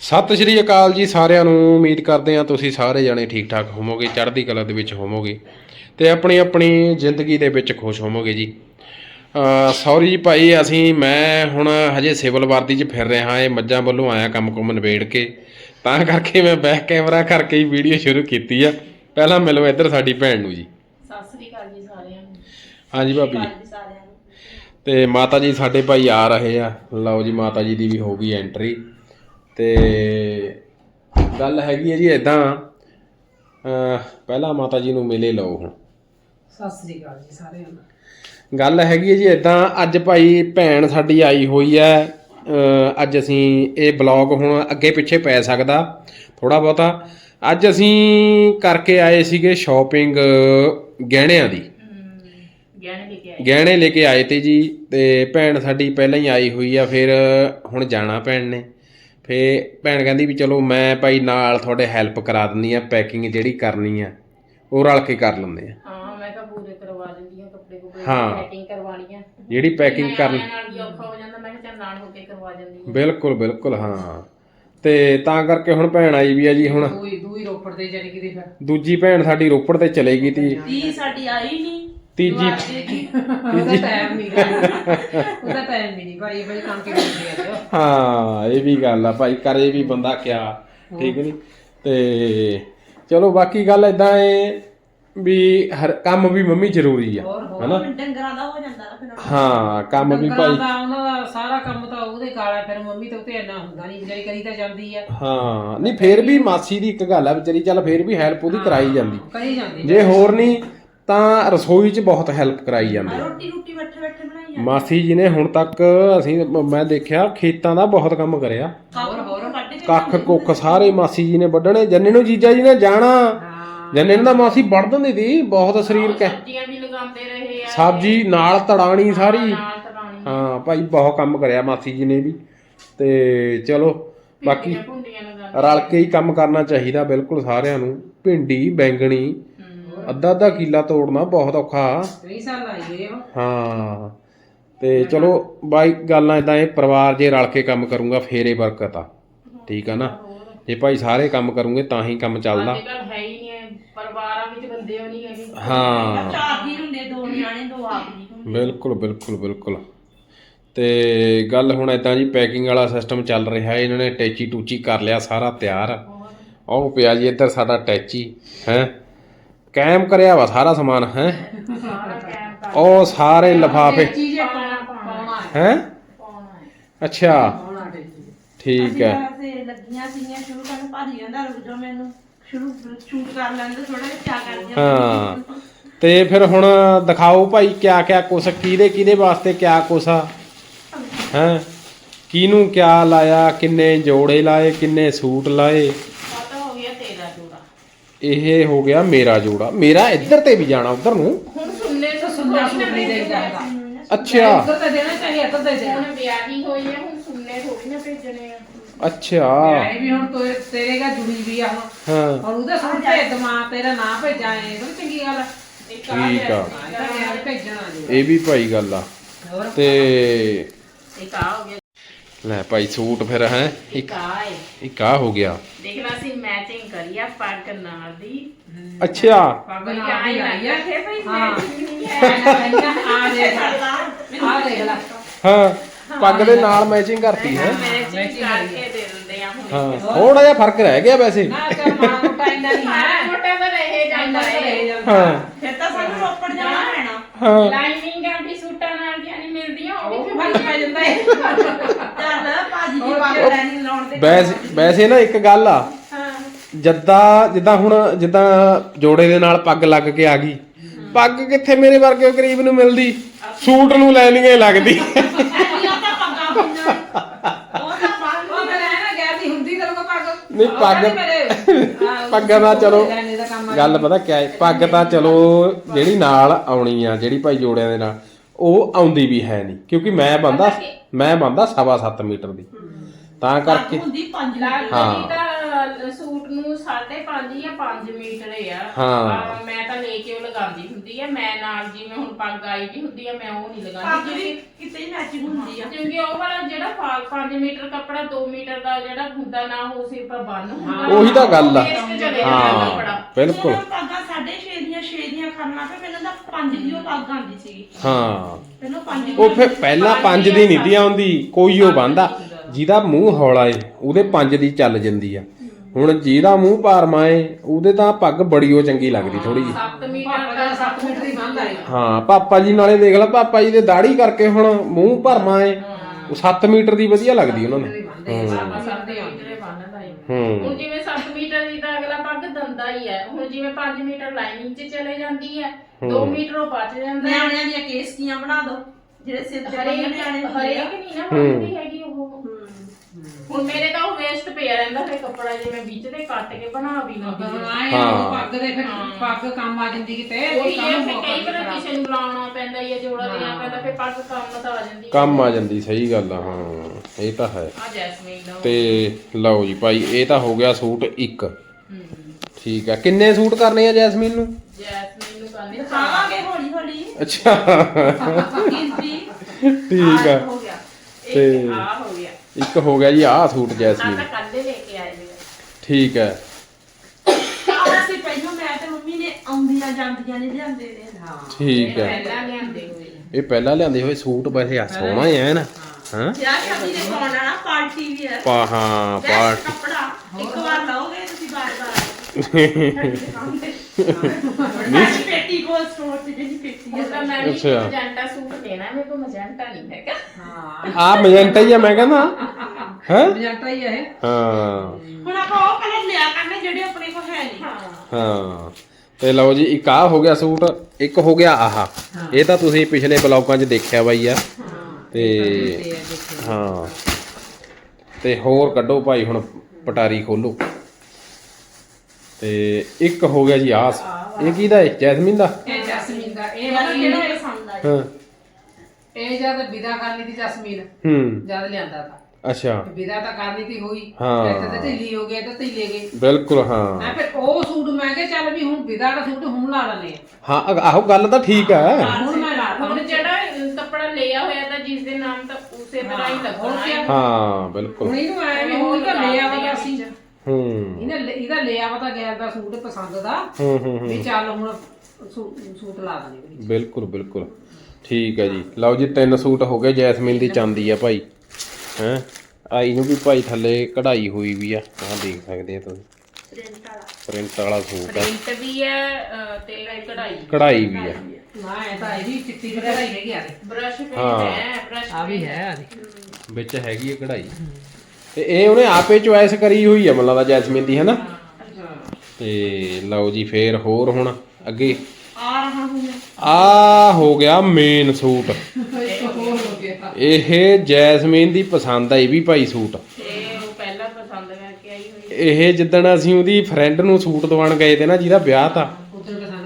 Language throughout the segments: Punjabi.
ਸਤਿ ਸ਼੍ਰੀ ਅਕਾਲ ਜੀ ਸਾਰਿਆਂ ਨੂੰ। ਉਮੀਦ ਕਰਦੇ ਹਾਂ ਤੁਸੀਂ ਸਾਰੇ ਜਣੇ ਠੀਕ ਠਾਕ ਹੋਵੋਗੇ ਚੜ੍ਹਦੀ ਕਲਾ ਦੇ ਵਿੱਚ ਹੋਵੋਗੇ ਤੇ ਆਪਣੀ ਆਪਣੀ ਜ਼ਿੰਦਗੀ ਦੇ ਵਿੱਚ ਖੁਸ਼ ਹੋਵੋਗੇ ਜੀ। ਸੌਰੀ ਜੀ ਭਾਈ ਅਸੀਂ ਮੈਂ ਹੁਣ ਹਜੇ ਸਿਵਲ ਵਰਦੀ 'ਚ ਫਿਰ ਰਿਹਾ ਇਹ ਮੱਝਾਂ ਵੱਲੋਂ ਆਇਆ ਕੰਮ ਕੁਮ ਨਿਬੇੜ ਕੇ। ਤਾਂ ਕਰਕੇ ਮੈਂ ਬੈਕ ਕੈਮਰਾ ਕਰਕੇ ਹੀ ਵੀਡੀਓ ਸ਼ੁਰੂ ਕੀਤੀ ਆ। ਪਹਿਲਾਂ ਮਿਲੋ ਇੱਧਰ ਸਾਡੀ ਭੈਣ ਨੂੰ ਜੀ। ਸਤਿ ਸ੍ਰੀ ਅਕਾਲ ਜੀ ਸਾਰਿਆਂ ਨੂੰ। ਹਾਂਜੀ ਭਾਬੀ ਜੀ। ਜੀ ਸਾਰਿਆਂ ਨੂੰ। ਤੇ ਮਾਤਾ ਜੀ ਸਾਡੇ ਭਾਈ ਆ ਰਹੇ ਆ। ਲਓ ਜੀ ਮਾਤਾ ਜੀ ਦੀ ਵੀ ਹੋ ਗਈ ਐਂਟਰੀ ਤੇ ਗੱਲ ਹੈਗੀ ਹੈ ਜੀ ਇਦਾਂ ਪਹਿਲਾਂ ਮਾਤਾ ਜੀ ਨੂੰ ਮਿਲੇ ਲਓ ਹੁਣ। ਸਤਿ ਸ੍ਰੀ ਅਕਾਲ ਜੀ ਸਾਰਿਆਂ ਨੂੰ। ਗੱਲ ਹੈਗੀ ਹੈ ਜੀ ਇਦਾਂ ਅੱਜ ਭਾਈ ਭੈਣ ਸਾਡੀ ਆਈ ਹੋਈ ਹੈ ਅੱਜ ਅਸੀਂ ਇਹ ਬਲੌਗ ਹੁਣ ਅੱਗੇ ਪਿੱਛੇ ਪੈ ਸਕਦਾ ਥੋੜਾ ਬਹੁਤਾ। ਅੱਜ ਅਸੀਂ ਕਰਕੇ ਆਏ ਸੀਗੇ ਸ਼ਾਪਿੰਗ ਗਹਿਣਿਆਂ ਦੀ। ਗਹਿਣੇ ਲੈ ਕੇ ਆਏ। ਗਹਿਣੇ ਲੈ ਕੇ ਆਏ ਤੇ ਜੀ ਤੇ ਭੈਣ ਸਾਡੀ ਪਹਿਲਾਂ ਹੀ ਆਈ ਹੋਈ ਆ ਫਿਰ ਹੁਣ ਜਾਣਾ ਭੈਣ ਨੇ। ਫੇ ਭੈਣ ਕਹਿੰਦੀ ਵੀ ਚਲੋ ਮੈਂ ਭਾਈ ਨਾਲ ਤੁਹਾਡੇ ਹੈਲਪ ਕਰਾ ਦਿੰਦੀ ਆ ਪੈਕਿੰਗ ਜਿਹੜੀ ਕਰਨੀ ਆ ਉਹ ਰਲ ਕੇ ਕਰ ਲੈਂਦੇ ਆ। ਹਾਂ ਮੈਂ ਤਾਂ ਪੂਰੇ ਕਰਵਾ ਦਿੰਦੀ ਹਾਂ ਕੱਪੜੇ ਕੁਪੜੇ ਹਾਂ। ਪੈਕਿੰਗ ਕਰਵਾਉਣੀ ਆ। ਜਿਹੜੀ ਪੈਕਿੰਗ ਕਰਨੀ ਨਾਲ ਵੀ ਔਖਾ ਹੋ ਜਾਂਦਾ ਮੈਂ ਕਿਹਾ ਚੱਲ ਨਾਲ ਹੋ ਕੇ ਕਰਵਾ ਜਾਂਦੀ ਬਿਲਕੁਲ ਬਿਲਕੁਲ ਹਾਂ। ਤੇ ਤਾਂ ਕਰਕੇ ਹੁਣ ਭੈਣ ਆਈ ਵੀ ਆ ਜੀ ਹੁਣ। ਦੂਈ ਦੂਈ ਰੋਪੜ ਦੇ ਜਾਨੀ ਫਿਰ। ਦੂਜੀ ਭੈਣ ਸਾਡੀ ਰੋਪੜ ਤੇ ਚਲੇਗੀ ਤੀ। ਤੀ ਸਾਡੀ ਆਈ ਨਹੀਂ ਤੀਜੀ ਉਹਦਾ ਟਾਈਮ ਨਹੀਂ ਉਹਦਾ ਟਾਈਮ ਵੀ ਨਹੀਂ। ਭਾਈ ਭਾਈ ਕੰਮ ਕੇ ਕਰਦੇ ਹਾਂ ਇਹ ਵੀ ਗੱਲ ਆ। ਭਾਈ ਕਰੇ ਵੀ ਬੰਦਾ ਕਿਆ ਠੀਕ ਨਹੀਂ ਤੇ ਚਲੋ ਬਾਕੀ ਗੱਲ ਇਦਾਂ ਏ ਵੀ ਹਰ ਕੰਮ ਵੀ ਮੰਮੀ ਜ਼ਰੂਰੀ ਆ ਹਨਾ? ਡੰਗਰਾਂ ਦਾ ਹੋ ਜਾਂਦਾ ਨਾ ਫਿਰ ਹਾਂ ਕੰਮ ਵੀ ਭਾਈ ਦਾ ਸਾਰਾ ਕੰਮ ਤਾਂ ਉਹਦੇ ਕਾਲਾ ਫਿਰ ਮੰਮੀ ਤਾਂ ਉਤੇ ਇੰਨਾ ਹੁੰਦਾ ਨਹੀਂ ਵਿਚਾਰੀ ਕਰੀ ਤਾਂ ਜਾਂਦੀ ਆ। ਹਾਂ ਨਹੀਂ ਫੇਰ ਵੀ ਮਾਸੀ ਦੀ ਇੱਕ ਗੱਲ ਆ ਵਿਚਾਰੀ ਚੱਲ ਫੇਰ ਵੀ ਹੈਲਪ ਉਹਦੀ ਕਰਾਈ ਜਾਂਦੀ। ਕਰੀ ਜਾਂਦੀ ਜੇ ਹੋਰ ਨਹੀਂ ਤਾਂ ਰਸੋਈ 'ਚ ਬਹੁਤ ਹੈਲਪ ਕਰਾਈ ਜਾਂਦੀ ਆ। ਰੋਟੀ ਰੋਟੀ ਬੈਠੇ ਬੈਠੇ ਬਣਾਈ ਆ। ਮਾਸੀ ਜੀ ਨੇ ਹੁਣ ਤੱਕ ਅਸੀਂ ਮੈਂ ਦੇਖਿਆ ਖੇਤਾਂ ਦਾ ਬਹੁਤ ਕੰਮ ਕਰਿਆ। ਹੋਰ ਹੋਰ। ਕੱਢ ਕੇ ਕੱਖ ਕੁੱਖ ਸਾਰੇ ਮਾਸੀ ਜੀ ਨੇ ਵੱਢਣੇ ਜੰਨੇ ਨੂੰ ਜੀਜਾ ਜੀ ਨੇ ਜਾਣਾ। ਜੰਨੇ ਨੂੰ ਤਾਂ ਮਾਸੀ ਵੱਢ ਦਿੰਦੀ ਸੀ ਬਹੁਤ ਸਰੀਰ ਕੈ ਸਬਜ਼ੀਆਂ ਵੀ ਲਗਾਉਂਦੇ ਰਹੇ ਆ। ਸਬਜ਼ੀ ਨਾਲ ਤੜਾਣੀ ਸਾਰੀ। ਹਾਂ ਭਾਈ ਬਹੁਤ ਕੰਮ ਕਰਿਆ ਮਾਸੀ ਜੀ ਨੇ ਵੀ। ਤੇ ਚਲੋ ਬਾਕੀ ਰਲ ਕੇ ਹੀ ਕੰਮ ਕਰਨਾ ਚਾਹੀਦਾ ਬਿਲਕੁਲ ਸਾਰਿਆਂ ਨੂੰ। ਭਿੰਡੀ ਬੈਂਗਣੀ ਅੱਧਾ ਅੱਧਾ ਕਿੱਲਾ ਤੋੜਨਾ ਬਹੁਤ ਔਖਾ। ਕਈ ਸਾਲ ਆਈ ਗਏ ਉਹ ਹਾਂ। ਤੇ ਚਲੋ ਬਾਈ ਗੱਲਾਂ ਇਦਾਂ ਇਹ ਪਰਿਵਾਰ ਜੇ ਰਲ ਕੇ ਕੰਮ ਕਰੂੰਗਾ ਫੇਰੇ ਬਰਕਤ ਆ ਠੀਕ ਆ ਨਾ? ਜੇ ਭਾਈ ਸਾਰੇ ਕੰਮ ਕਰੂੰਗੇ ਤਾਂ ਹੀ ਕੰਮ ਚੱਲਦਾ। ਅੱਜ ਕੱਲ ਹੈ ਹੀ ਨਹੀਂ ਹੈ। ਪਰਿਵਾਰਾਂ ਵਿੱਚ ਬੰਦੇ ਉਹ ਨਹੀਂ ਹੈਗੇ। ਹਾਂ। ਚਾਰ ਹੀ ਹੁੰਦੇ ਦੋ ਨਿਆਣੇ ਦੋ ਆਪ ਜੀ ਬਿਲਕੁਲ ਬਿਲਕੁਲ ਬਿਲਕੁਲ। ਤੇ ਗੱਲ ਹੁਣ ਇਦਾਂ ਜੀ ਪੈਕਿੰਗ ਵਾਲਾ ਸਿਸਟਮ ਚੱਲ ਰਿਹਾ ਹੈ। ਇਹਨਾਂ ਨੇ ਟੈਚੀ ਟੂਚੀ ਕਰ ਲਿਆ ਸਾਰਾ ਤਿਆਰ। ਉਹ ਪਿਆ ਜੀ ਇੱਧਰ ਸਾਡਾ ਟੈਚੀ ਹੈ? ਕੈਮ ਕਰਿਆ ਵਾ ਸਾਰਾ ਸਮਾਨ, ਹੈ? ਉਹ ਸਾਰੇ ਲਫਾਫੇ। ਚੀਜ਼ ਹੈ? ਅੱਛਾ। ਠੀਕ ਹੈ। ਲੱਗੀਆਂ ਸੀਗੀਆਂ ਸ਼ੁਰੂ ਕਰਨ ਭਾਜੀ ਕਹਿੰਦਾ ਰੁਕ ਜਾ ਮੈਨੂੰ ਸ਼ੁਰੂ ਸ਼ੂਟ ਕਰ ਲੈਂਦੇ ਥੋੜਾ ਜਿਹਾ ਕਿਆ ਕਰਦੇ ਹਾਂ। ਤੇ ਫਿਰ ਹੁਣ ਦਿਖਾਓ ਭਾਈ ਕਿਆ ਕਿਆ ਕੁਛ, ਕਿਹਦੇ ਕਿਹਦੇ ਵਾਸਤੇ ਕਿਆ ਕੁਛ ਆ? ਹੈ? ਕਿਹਨੂੰ ਕਿਆ ਲਾਇਆ, ਕਿੰਨੇ ਜੋੜੇ ਲਾਏ, ਕਿੰਨੇ ਸੂਟ ਲਾਏ ਪਤਾ ਹੋ ਗਿਆ ਤੇਰਾ ਜੋੜਾ ਇਹ ਹੋ ਗਿਆ ਮੇਰਾ ਜੋੜਾ। ਮੇਰਾ ਇੱਧਰ ਤੇ ਵੀ ਜਾਣਾ ਉਧਰ ਨੂੰ। ਹੁਣ ਸੁਣਨੇ ਤੋਂ ਸੁਣਨਾ ਸੁਣ ਨਹੀਂ ਦੇ ਜਾਂਦਾ ਅੱਛਾ। ਉੱਧਰ ਤਾਂ ਦੇਣਾ ਚਾਹੀਏ ਇੱਧਰ ਤਾਂ ਦੇਣਾ। ਹੁਣ ਵਿਆਹੀ ਹੋਈ ਹੈ ਹੁਣ ਸੁਣਨੇ ਥੋੜੀ ਨਾ ਭੇਜਣੇ ਆ। ਅੱਛਾ। ਮੈਂ ਵੀ ਹੁਣ ਤੋਏ- ਤੇਰੇ ਦਾ ਜੁੜੀ ਵੀ ਆ ਹੁਣ। ਹਾਂ। ਔਰ ਉਹਦਾ ਸੁਣ ਭੇਜ ਦਵਾਂ ਤੇਰਾ ਨਾਂ ਭੇਜਾਂ ਇਹ ਤਾਂ ਚੰਗੀ ਗੱਲ ਆ। ਇੱਕ ਠੀਕ ਆ। ਹਾਂ, ਇਹ ਤਾਂ ਮੈਂ ਭੇਜਣਾ ਜੀ। ਇਹ ਵੀ ਭਾਈ ਗੱਲ ਆ। ਹੋਰ? ਤੇ ਇੱਕ ਆ ਹੋ ਗਿਆ। ਲੈ ਭਾਈ ਸੂਟ ਫਿਰ ਹੈ। ਇੱਕ ਇੱਕ ਆ ਹੈ ਇੱਕ ਆ ਹੋ ਗਿਆ। ਦੇਖਣਾ ਸੀ ਮੈਚਿੰਗ ਕਰੀ ਅੱਛਾ। ਪੱਗ ਨਾਲ ਦੀ ਹੈ। ਪੱਗ ਨਾਲ ਮੈਚਿੰਗ ਕਰਤੀ ਹੈ। ਮੈਚਿੰਗ ਕਰਕੇ ਦੇ ਦਿੰਦੇ ਆ ਹੁਣ। ਹਾਂ ਥੋੜਾ ਜਿਹਾ ਫ਼ਰਕ ਰਹਿ ਗਿਆ ਵੈਸੇ। ਨਾ ਇੰਨਾ ਨਹੀਂ ਹੈ। ਮੋਟਾ ਤਾਂ ਰਹੇ ਜਾਂਦਾ ਤਾਂ ਹੈ। ਰਹਿ ਜਾਂਦਾ। ਹਾਂ। ਫਿਰ ਤਾਂ ਸਾਨੂੰ ਰੋਪੜ ਜਾਣਾ ਪੈਣਾ। ਹਾਂ। ਲਾਈਨਿੰਗਾਂ ਵੀ ਸੂਟਾਂ ਨਾਲ ਦੀਆਂ ਨਹੀਂ ਮਿਲਦੀਆਂ ਉਹ ਵੀ ਫ਼ਰਕ ਪੈ ਜਾਂਦਾ ਹੈ। ਚੱਲ ਭਾਜੀ ਦੀ ਪੱਗ ਲੈਣੀ ਲਾਉਣ ਤੇ ਵੈਸੇ ਵੈਸੇ ਨਾ ਇੱਕ ਗੱਲ ਆ। ਜੱਦਾ ਜਿੱਦਾਂ ਹੁਣ ਜਿੱਦਾਂ ਜੋੜੇ ਦੇ ਨਾਲ ਪੱਗ ਲੱਗ ਕੇ ਆ ਗਈ। ਪੱਗ ਕਿੱਥੇ ਮੇਰੇ ਵਰਗੇ ਗਰੀਬ ਨੂੰ ਮਿਲਦੀ? ਸੂਟ ਨੂੰ ਲੈਣੀਆਂ ਹੀ ਲੱਗਦੀ। ਨਹੀਂ, ਪੱਗ- ਪੱਗਾਂ ਦਾ ਚਲੋ। ਗੱਲ ਪਤਾ ਕਿਆ ਹੈ ਪੱਗ ਤਾਂ ਚਲੋ ਜਿਹੜੀ ਨਾਲ ਆਉਣੀ ਆ ਜਿਹੜੀ ਭਾਈ ਜੋੜਿਆਂ ਦੇ ਨਾਲ ਉਹ ਆਉਂਦੀ ਵੀ ਹੈ ਨਹੀਂ। ਕਿਉਂਕਿ ਮੈਂ ਬੰਦਾ ਮੈਂ ਬੰਦਾ ਸਵਾ ਸੱਤ ਮੀਟਰ ਦੀ। ਤਾਂ ਕਰਕੇ ਹੁੰਦੀ 5 ਲੱਗਦੀ ਹਾਂ। ਤਾਂ ਅਹ, ਸੂਟ ਨੂੰ 5.5 ਜਾਂ 5 ਮੀਟਰ ਆ। ਹਾਂ। ਅਹ, ਮੈਂ ਤਾਂ ਲੈ ਕੇ ਉਹ ਲਗਾਉਂਦੀ ਹੁੰਦੀ ਆ। ਮੈਂ ਨਾਲ ਜਿਵੇਂ ਹੁਣ ਪੱਗ ਆਈ ਦੀ ਹੁੰਦੀ ਆ ਮੈਂ ਉਹ ਨਹੀਂ ਪੱਗ ਲਗਾਉਂਦੀ ਵੀ ਕਿਉਂਕਿ ਕਿਤੇ ਹੀ ਮੈਚਿੰਗ ਹੁੰਦੀ ਆ। ਕਿਉਂਕਿ ਉਹ ਵਾਲਾ ਜਿਹੜਾ 5 ਮੀਟਰ ਕੱਪੜਾ 2 ਮੀਟਰ ਦਾ ਜਿਹੜਾ ਹੁੰਦਾ ਨਾ ਉਹ ਸਿਰ ਪਰ ਬੰਨ ਹੁੰਦਾ ਉਹੀ ਤਾਂ ਗੱਲ ਆ। ਉਹ waste ਚਲੇ ਜਾਂਦਾ ਹਾਂ ਕੱਪੜਾ। ਬਿਲਕੁਲ। ਹੁਣ ਪੱਗਾਂ 6.5 ਦੀਆਂ 6 ਦੀਆਂ ਕਰਨ ਲੱਗ ਪਏ। ਪਹਿਲਾਂ ਤਾਂ 5 ਦੀ ਉਹ ਪੱਗ ਆਉਂਦੀ ਸੀਗੀ। ਹਾਂ। ਪਹਿਲਾਂ 5 ਉਹ ਫਿਰ ਪਹਿਲਾਂ ਪੰਜ ਦੀ ਨਹੀਂ ਦੀ ਆਉਂਦੀ ਕੋਈ ਉਹ ਬੰਦਾ ਜਿਹਦਾ ਮੂੰਹ ਹੌਲਾ ਏ ਉਹਦੇ ਪੰਜ ਦੀ ਚੱਲ ਜਾਂਦੀ ਆ। ਹੁਣ ਜਿਹਦਾ ਮੂੰਹ ਭਾਰਮਾ ਏ ਉਹਦੇ ਤਾਂ ਪੱਗ ਬੜੀ ਉਹ ਚੰਗੀ ਲੱਗਦੀ ਥੋੜੀ ਜੀ 7 ਮੀਟਰ ਦਾ ਦਾ 7 ਮੀਟਰ ਦੀ ਬੰਦ ਆਈ ਹਾਂ ਪਾਪਾ ਜੀ ਨਾਲੇ ਦੇਖ ਲੈ ਪਾਪਾ ਜੀ ਦੇ ਦਾੜੀ ਕਰਕੇ ਹੁਣ ਮੂੰਹ ਭਰਮਾ ਏ ਉਹ 7 ਮੀਟਰ ਦੀ ਵਧੀਆ ਲੱਗਦੀ ਉਹਨਾਂ ਨੂੰ। ਪਾਪਾ 7 ਮੀਟਰ ਹੀ ਬੰਨਦਾ ਹੈ ਹੂੰ। ਹੁਣ ਜਿਵੇਂ 7 ਮੀਟਰ ਦੀ ਤਾਂ ਅਗਲਾ ਪੱਗ ਦੰਦਾ ਹੀ ਹੈ ਹੁਣ ਜਿਵੇਂ 5 ਮੀਟਰ ਲਾਈਨਿੰਗ 'ਚ ਚਲੇ ਜਾਂਦੀ ਹੈ। 2 ਮੀਟਰ ਉਹ ਬਚ ਜਾਂਦਾ। ਹੈ ਨਿਆਣਿਆਂ ਦੀਆਂ ਕੇਸਕੀਆਂ ਬਣਾ ਦੋ ਜਿਹੜੇ ਸਿਰ ਤੇ ਬੰਨ੍ਹਣ ਹਰੇਕ ਹੁੰਦੇ ਨਹੀਂ ਨਾ ਬਣਦੀ ਹੈਗੀ। ਹੁਣ ਮੇਰੇ ਤਾਂ ਉਹ ਵੇਸਟ ਪਿਆ ਰਹਿੰਦਾ ਫਿਰ ਕੱਪੜਾ ਜਿਵੇਂ ਵਿੱਚ ਤੇ ਕੱਟ ਕੇ ਬਣਾ ਵੀ ਦਈਏ ਬਣਾਏ ਹਾਂ। ਪੱਗ ਦੇ ਫਿਰ ਪੱਗ ਕੰਮ ਆ ਜਾਂਦੀ ਕਿਤੇ ਉਹੀ ਕੋਈ ਹੈ ਕੰਮ ਫਿਰ ਕਈ ਵਾਰ ਕਿਸੇ ਨੂੰ ਬੁਲਾਉਣਾ ਪੈਂਦਾ ਜਾਂ ਜੋੜਾ ਦੇਣਾ ਪੈਂਦਾ ਫਿਰ ਪੱਗ ਕੰਮ ਤਾਂ ਆ ਜਾਂਦੀ। ਕੰਮ ਆ ਜਾਂਦੀ ਸਹੀ ਗੱਲ ਆ ਹਾਂ ਇਹ ਤਾਂ ਹੈ। ਆ ਜੈਸਮੀਨ ਦਾ। ਤੇ ਲਓ ਜੀ ਭਾਈ ਇਹ ਤਾਂ ਹੋ ਗਿਆ ਸੂਟ ਇੱਕ। ਠੀਕ ਆ ਕਿੰਨੇ ਸੂਟ ਕਰਨੇ ਆ ਜੈਸਮੀਨ ਨੂੰ? ਜੈਸਮੀਨ ਨੂੰ ਕਹਿੰਦੇ ਖਾਵਾਂਗੇ ਹੌਲੀ ਹੌਲੀ। ਅੱਛਾ। ਗਿਣਤੀ। ਠੀਕ ਆ। ਹੋ ਗਿਆ। ਤੇ- ਇੱਕ ਆ ਹੋ ਗਿਆ। ਇੱਕ ਹੋ ਗਿਆ ਜੀ ਆਹ ਸੂਟ ਜੈਸਮੀਨ। ਤਾਂ ਕੱਲੇ ਲੈ ਕੇ ਆਏ ਨੇ ਠੀਕ ਹੈ। ਆਹ ਅਸੀਂ ਪਹਿਲਾਂ ਮੈਂ ਤੇ ਮੰਮੀ ਨੇ ਆਉਂਦੀਆਂ ਜਾਂਦੀਆਂ ਨੇ ਲਿਆਂਦੇ ਨੇ। ਹਾਂ ਠੀਕ ਹੈ। ਪਹਿਲਾਂ ਲਿਆਂਦੇ ਹੋਏ ਇਹ ਪਹਿਲਾਂ ਲਿਆਂਦੇ ਹੋਏ ਸੂਟ ਵੈਸੇ ਆ ਸੋਹਣਾ ਹੀ ਹੈ ਨਾ। ਹਾਂ। ਵਿਆਹ ਸ਼ਾਦੀ ਦੇ ਪਾਉਣ ਵਾਲਾ ਪਾਰਟੀ ਵੀ ਹੈ। ਪਾ ਹਾਂ ਬੈਸਟ ਪਾਰਟ। ਕੱਪੜਾ ਇੱਕ ਵਾਰ ਲਓਗੇ ਤੁਸੀਂ ਬਾਰ ਬਾਰ ਮੇਰੀ ਪੇਟੀ ਕੋਲ ਸਟੋਰ ਤੇ ਜਿਹੜੀ ਪੇਟੀ ਹੁਣ ਤਾਂ ਹੈ ਮੈਂ ਵੀ ਅੱਛਾ। ਮਜੰਟਾ ਸੂਟ ਲੈਣਾ ਮੇਰੇ ਕੋਲ ਮਜੰਟਾ ਨਹੀਂ ਹੈਗਾ। ਹਾਂ। ਆ ਮਜੈਂਟਾ ਹੀ ਆ ਮੈਂ ਕਹਿੰਦਾ। ਹੈ? ਮਜੰਟਾ ਹੀ ਹੈ ਹਾਂ। ਹੁਣ ਆਪਾਂ ਉਹ ਕਲਰ ਲਿਆ ਕਰਨੇ ਜਿਹੜੇ ਆਪਣੇ ਕੋਲ ਹੈ ਨਹੀਂ। ਹਾਂ। ਹਾਂ। ਤੇ ਲਓ ਜੀ ਇੱਕ ਆ ਹੋ ਗਿਆ ਸੂਟ ਇੱਕ ਹੋ ਗਿਆ ਆਹ। ਇਹ ਤਾਂ ਤੁਸੀਂ ਪਿਛਲੇ ਬਲੌਗਾਂ 'ਚ ਦੇਖਿਆ ਬਾਈ ਆ। ਤੇ ਹਾਂ। ਤੇ ਹੋਰ ਕੱਢੋ ਭਾਈ ਹੁਣ ਪਟਾਰੀ ਖੋਲੋ। ਤੇ ਇੱਕ ਹੋ ਗਿਆ ਜੀ ਆਸ। ਇਹ ਕਿਹਦਾ ਹੈ ਜੈਸਮੀਨ ਦਾ? ਇਹ ਜਸਮੀਨ ਦਾ। ਇਹ ਵਾਲੀ ਕਿਹੜਾ ਪਸੰਦ ਆਇਆ ਹਾਂ। ਇਹ ਜਦ ਵਿਦਾ ਕਰਨੀ ਦੀ ਜਸਮੀਨ ਹੂੰ। ਜਦ ਲਿਆਂਦਾ ਤਾਂ। ਅੱਛਾ। ਵਿਦਾ ਤਾਂ ਕਰਨੀ ਤੀ ਹੋਈ। ਹਾਂ। ਇੱਥੇ ਤਾਂ ਢਿੱਲੀ ਹੋ ਗਈ ਤਾਂ ਢਿੱਲੇ ਗਏ ਬਿਲਕੁਲ ਹਾਂ। ਮੈਂ ਫਿਰ ਉਹ ਸੂਟ ਮੈਂ ਕਿਹਾ ਚੱਲ ਵੀ ਹੁਣ ਵਿਦਾ ਦਾ ਸੂਟ ਹੁਣ ਲਾ ਲੈਣੇ ਆ। ਹਾਂ ਅ- ਆਹੋ ਗੱਲ ਤਾਂ ਠੀਕ ਹੈ ਹੁਣ ਮੈਂ ਲਾ ਹੁਣ ਜਿਹੜਾ ਕੱਪੜਾ ਲਿਆ ਹੋਇਆ ਤਾਂ ਜਿਸ ਦੇ ਨਾਮ ਤਾਂ ਉਸੇ ਤਰ੍ਹਾਂ ਹੀ ਲੱਗਣਾ ਹੈ। ਹਾਂ ਬਿਲਕੁਲ। ਹੁਣ ਇਹਨੂੰ ਐ ਵੀ ਹੁਣ ਤਾਂ ਲੈ ਆਵਾ ਸੀ ਹੂੰ। ਇਹਨੇ ਲੈ- ਇਹਦਾ ਲੈ ਆਵਾ ਤਾਂ ਗਿਆ ਦਾ ਸੂਟ ਪਸੰਦ ਦਾ। ਹੂੰ ਹੂੰ ਹੂੰ। ਵੀ ਚੱਲ ਹੁਣ ਸੂ- ਸੂਟ ਲਾ ਦਨੇ ਬਿਲਕੁਲ ਬਿਲਕੁਲ। ਠੀਕ ਹੈ ਜੀ। ਲਓ ਜੀ ਤਿੰਨ ਸੂਟ ਹੋ ਗਏ ਜੈਸਮੀਨ ਦੀ ਚਾਂਦੀ ਆ ਭਾਈ। ਹੈ? ਆਈ ਨੂੰ ਵੀ ਭਾਈ ਥੱਲੇ ਕਢਾਈ ਹੋਈ ਵੀ ਆ। ਆਹ ਦੇਖ ਸਕਦੇ ਆ ਤੁਸੀਂ। ਪ੍ਰਿੰਟ ਵਾਲਾ। ਪ੍ਰਿੰਟ ਵਾਲਾ ਸੂਟ ਆ। ਪ੍ਰਿੰਟ ਵੀ ਹੈ ਅਹ, ਤੇ ਕਢਾਈ ਕਢਾਈ ਵੀ ਆ। ਨਾ ਇਹ ਤਾਂ ਇਹਦੀ ਚਿੱਟੀ ਕਢਾਈ ਹੈਗੀ ਆ। ਬ੍ਰਸ਼ ਹਾਂ। ਹੈ ਬ੍ਰਸ਼ ਆ ਵੀ ਹੈ ਆ ਵਿੱਚ ਹੈਗੀ ਆ ਕਢਾਈ। ਤੇ ਇਹ ਉਹਨੇ ਆਪੇ ਚੁਆਇਸ ਕਰੀ ਹੋਈ ਆ ਮਤਲਬ ਲੱਗਦਾ ਜੈਸਮੀਨ ਦੀ ਹੈਨਾ? ਤੇ ਲਓ ਜੀ ਫੇਰ ਹੋਰ ਹੁਣ ਅੱਗੇ। ਆ ਰਹਾ ਹੂੰ ਆ ਗਿਆ ਮੇਨ ਸੂਟ। ਇਹ ਜੈਸਮੀਨ ਦੀ ਪਸੰਦ ਆਈ ਵੀ ਭਾਈ ਸੂਟ। ਤੇ ਉਹ ਪਹਿਲਾਂ ਪਸੰਦ ਕਰਕੇ ਆਈ ਹੋਈ ਇਹ ਜਿੱਦਣ ਅਸੀਂ ਉਹਦੀ ਫਰੈਂਡ ਨੂੰ ਸੂਟ ਦਵਾਉਣ ਗਏ ਤੇ ਨਾ ਜਿਹਦਾ ਵਿਆਹ ਤਾਂ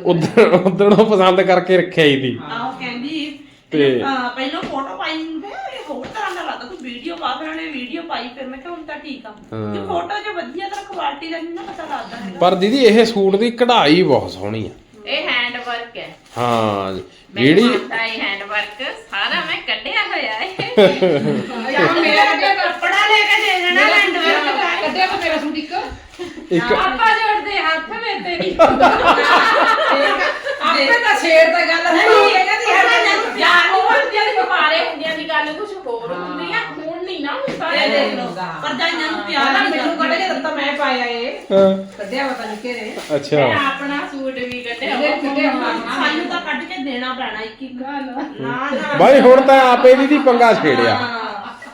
ਉਦੋਂ ਉਦੋਂ ਪਸੰਦ ਕਰਕੇ ਰੱਖਿਆ ਹੀ ਸੀ। ਆਹ ਕਹਿੰਦੀ ਤੇ- ਆ, ਪਹਿਲਾਂ ਫੋਟੋ ਪਾਈ ਹੁੰਦੇ ਇਹ ਹੋਰ ਤਰ੍ਹਾਂ ਦਾ ਲੱਗਦਾ ਤੂੰ ਵੀਡੀਓ ਪਾ ਫਿਰ ਉਹਨੇ ਵੀਡੀਓ ਪਾਈ ਫਿਰ ਮੈਂ ਕਿਹਾ ਹੁਣ ਤਾਂ ਠੀਕ ਆ। ਜੇ ਫੋਟੋ 'ਚ ਵਧੀਆ ਤਾਂ ਕੁਆਲਿਟੀ ਦਾ ਨਹੀਂ ਨਾ ਪਤਾ ਲੱਗਦਾ ਹੈਗਾ। ਪਰ ਦੀਦੀ ਇਹ ਸੂਟ ਦੀ ਕਢਾਈ ਬਹੁਤ ਸੋਹਣੀ ਆ। ਇਹ ਹੈਂਡ ਵਰਕ ਹੈ ਹਾਂ ਜਿਹੜੀ ਜਿਹੜੀ ਇਹ ਹੈਂਡ ਵਰਕ ਸਾਰਾ ਮੈਂ ਕੱਢਿਆ ਹੋਇਆ ਹੈ। ਜਾਂ ਮੇਰਾ ਕੱਢਿਆ ਕੱਪੜਾ ਲੈ ਕੇ ਦੇ ਦੇਣਾ ਲੈਂਡ ਵਰਕ ਕੱਢਿਆ ਤਾਂ ਮੇਰਾ ਸੂਟ ਇੱਕ। ਇੱਕ ਆਪਾਂ ਜੋੜਦੇ ਹੱਥ ਵਿੱਚ ਤੇਰੀ ਆਪੇ ਤਾਂ ਛੇੜ ਤਾਂ ਗੱਲ ਹੈ। ਨਹੀਂ ਇਹ ਕਹਿੰਦੀ ਹੈ ਯਾਰ ਉਹ ਜਿਹੜੀ ਬਿਮਾਰੇ ਹੁੰਦੀਆਂ ਦੀ ਗੱਲ ਕੁਝ ਹੋਰ ਹੁੰਦੀ ਆ। ਨਾ ਹੁੰਦਾ ਇਹ ਦੇਖ ਲਓ। ਪਰਜਾਈਆਂ ਨੂੰ ਪਿਆਰ ਨਹੀਂ ਮੈਨੂੰ ਕੱਢ ਕੇ ਦਿੱਤਾ ਮੈਂ ਪਾਇਆ ਹਾਂ, ਕੱਢਿਆ ਪਤਾ ਨਹੀਂ ਕਿਹਨੇ ਅੱਛਾ। ਮੈਂ ਆਪਣਾ ਸੂਟ ਵੀ ਕੱਢਿਆ ਸਾਨੂੰ ਤਾਂ ਕੱਢ ਕੇ ਦੇਣਾ ਪੈਣਾ ਇੱਕ ਇੱਕ। ਨਾ ਨਾ। ਬਾਈ ਹੁਣ ਤਾਂ ਆਪੇ ਦੀਦੀ ਪੰਗਾ ਛੇੜਿਆ।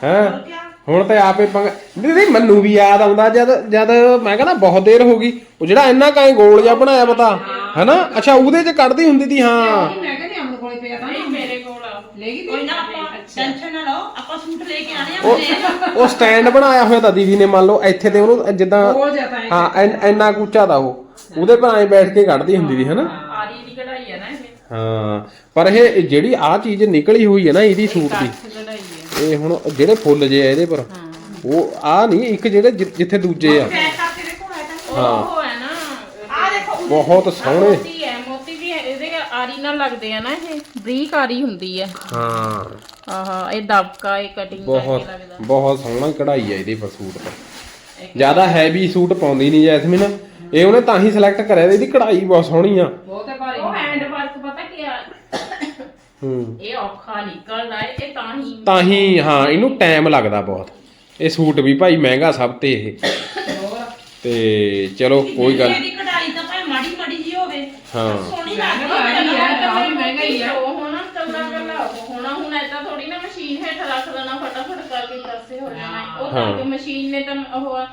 ਹੈ? ਹੁਣ ਤਾਂ ਆਪੇ ਪੰਗਾ ਦੀਦੀ ਮੈਨੂੰ ਵੀ ਯਾਦ ਆਉਂਦਾ ਜਦ ਜਦ ਮੈਂ ਕਹਿੰਦਾ ਬਹੁਤ ਦੇਰ ਹੋ ਗਈ। ਉਹ ਜਿਹੜਾ ਇੰਨਾ ਕਾਏ ਗੋਲ ਜਿਹਾ ਬਣਾਇਆ ਪਤਾ ਹੈਨਾ? ਅੱਛਾ ਉਹਦੇ 'ਚ ਕੱਢਦੀ ਹੁੰਦੀ ਸੀ ਹਾਂ। ਮੈਂ ਕਹਿੰਦੀ ਅਮਨ ਕੋਲੇ ਪਿਆ ਤਾਂ ਨਹੀਂ ਮੇਰੇ ਕੋਲ। ਲੈ ਗਈ ਕੋਈ ਨਾ ਆਪਾਂ ਟੈਨਸ਼ਨ ਨਾ ਲਓ ਆਪਾਂ ਸੂਟ ਲੈ ਕੇ ਆਣੇ ਆ ਉਹਨੇ ਉਹ ਸਟੈਂਡ ਬਣਾਇਆ ਹੋਇਆ ਤਾਂ ਦੀਦੀ ਨੇ ਮੰਨ ਲਓ ਇੱਥੇ ਤੇ ਉਹਨੂੰ ਜਿੱਦਾਂ ਹੋ ਐਨ- ਇੰਨਾ ਕੁ ਉੱਚਾ ਦਾ ਉਹ। ਉਹਦੇ ਪਰ ਐਂ ਬੈਠ ਕੇ ਕੱਢਦੀ ਹੁੰਦੀ ਸੀ ਹੈਨਾ? ਆਰੀ ਦੀ ਕਢਾਈ ਹੈ ਨਾ ਇਹ। ਹਾਂ ਪਰ ਇਹ ਜਿਹੜੀ ਆ ਚੀਜ਼ ਨਿਕਲੀ ਹੋਈ ਹੈ ਨਾ ਇਹਦੀ ਸੂਟ ਦੀ ਕਢਾਈ ਇਹ ਹੁਣ ਜਿਹੜੇ ਫੁੱਲ ਜੇ ਆ ਇਹਦੇ ਪਰ ਉਹ ਆ ਨਹੀਂ ਇੱਕ ਜਿਹੜੇ ਜਿ- ਜਿੱਥੇ ਦੂਜੇ ਆ। ਉਹ ਹੈ। ਨਾ। ਆ ਦੇਖੋ ਬਹੁਤ ਸੋਹਣੇ। ਆਰੀ ਨਾਲ ਲੱਗਦੇ ਆ ਨਾ ਇਹ ਬਰੀਕ ਆਰੀ ਹੁੰਦੀ ਹੈ ਹਾਂ। ਆਹਾ ਇਹ ਦਬਕਾ ਇਹ ਕਟਿੰਗ ਬਹੁਤ ਕਰਕੇ ਲੱਗਦਾ। ਬਹੁਤ ਸੋਹਣਾ ਕਢਾਈ ਹੈ ਇਹਦੇ ਪਰ ਸੂਟ ਪਰ ਜ਼ਿਆਦਾ ਹੈਵੀ ਸੂਟ ਪਾਉਂਦੀ ਨਹੀਂ ਜੈਸਮੀਨ। ਇਹ ਉਹਨੇ ਤਾਂ ਹੀ ਸਿਲੈਕਟ ਕਰਿਆ ਇਹਦੀ ਕਢਾਈ ਬਹੁਤ ਸੋਹਣੀ ਆ। ਬਹੁਤ ਹੈ ਭਾਰੀ। ਉਹ ਹੈਂਡ ਵਰਕ ਪਤਾ ਕੀ ਆ? ਹੂੰ। ਇਹ ਔਖਾ ਨਿਕਲਦਾ ਹੈ ਇਹ ਤਾਂ ਹੀ ਤਾਂ ਹੀ ਹਾਂ ਇਹਨੂੰ ਟਾਈਮ ਲੱਗਦਾ ਬਹੁਤ। ਇਹ ਸੂਟ ਵੀ ਭਾਈ ਮਹਿੰਗਾ ਸਭ ਤੇ ਇਹ। ਤੇ ਚਲੋ ਕੋਈ ਗੱਲ ਇਹਦੀ ਕਢਾਈ ਤਾਂ ਭਾਵੇਂ ਮਾੜੀ ਮਾੜੀ ਜੀ ਹੋਵੇ। ਹਾਂ। ਸੋਹਣੀ ਮਹਿੰਗਾ ਲੱਗਦੀ ਭਾਰੀ ਹੈ ਹੈ ਕਾਫੀ ਮਹਿੰਗਾ ਹੀ ਹੈ ਉਹ ਹੋਣਾ ਕੱਲਾ ਕੱਲਾ ਉਹ ਹੋਣਾ ਹੁਣ ਏਦਾਂ ਥੋੜੀ ਨਾ ਮਸ਼ੀਨ ਹੇਠ ਰੱਖ ਲੈਣਾ ਫਟਾਫਟ ਕਰਕੇ ਪਾਸੇ ਹੋ ਜਾਣਾ ਹੈ। ਉਹ ਹਾਂ। ਕਰਕੇ ਮਸ਼ੀਨ ਨੇ ਤਾਂ ਉਹ ਆ,